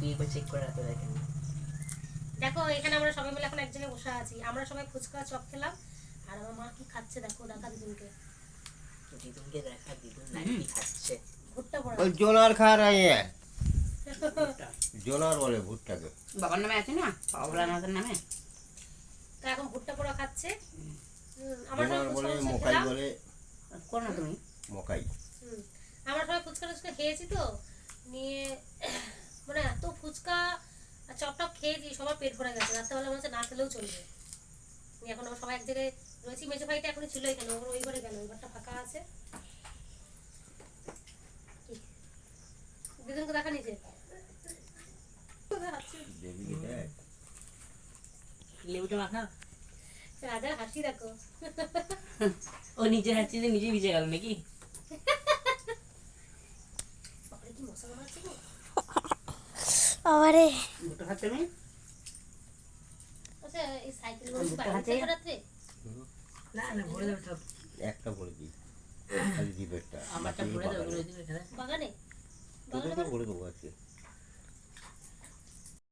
তুই একবার চেক করে রাখতে দেখেন। দেখো এখানে আমরা সবাই মিলে এখন এক জায়গায় বসে আছি। আমরা সবাই ফুচকা চপ খেলাম। আর আমার মা কি খাচ্ছে দেখো দেখা দিদুনকে। দিদুনকে দেখা দিদুন খাচ্ছে। ভুট্টা পড়া। ওই জোনার খা হ্যাঁ জোনার বলে ভুট্টাকে। বাবার নামে আছে না? বাবা আমাদের নামে? তো এখন ভুট্টা পোড়া খাচ্ছে। আমরা বলে মকাই বলে করো না তুমি। মকাই। হুম, আমরা সবাই ফুচকা টুচকা খেয়েছি তো। নিয়ে ফুচকা চপ টপ খেয়েছি সবার পেট ভরে গেছে। রাত্রেবেলা মনে হচ্ছে না খেলেও চলবে। এখন আমরা সবাই এক জায়গায় রয়েছি। মেজো ভাইটা এখনই ছিল এখানে ওর ওই ঘরে গেল ওই ঘরটা ফাঁকা আছে। কি? দিদুনকে দেখা নিচে? দেবী কি দেয়? লেবুটা মাখা রাজার হাসি দেখো। ও নিজের হাত দিয়ে নিজে ভিজে গেল নাকি? বাপরে কি মশা হচ্ছে গো? বাবারে। দুটো হাতে তুমি আচ্ছা এই সাইকেল খাচ্ছে? না না ভরে দেবে সব। একটা ভরে দিই। খালি দ্বীপেরটা আমারটা ভরে দেবে ভরে দিবে বাগানে? ভরে দেবো আজকে।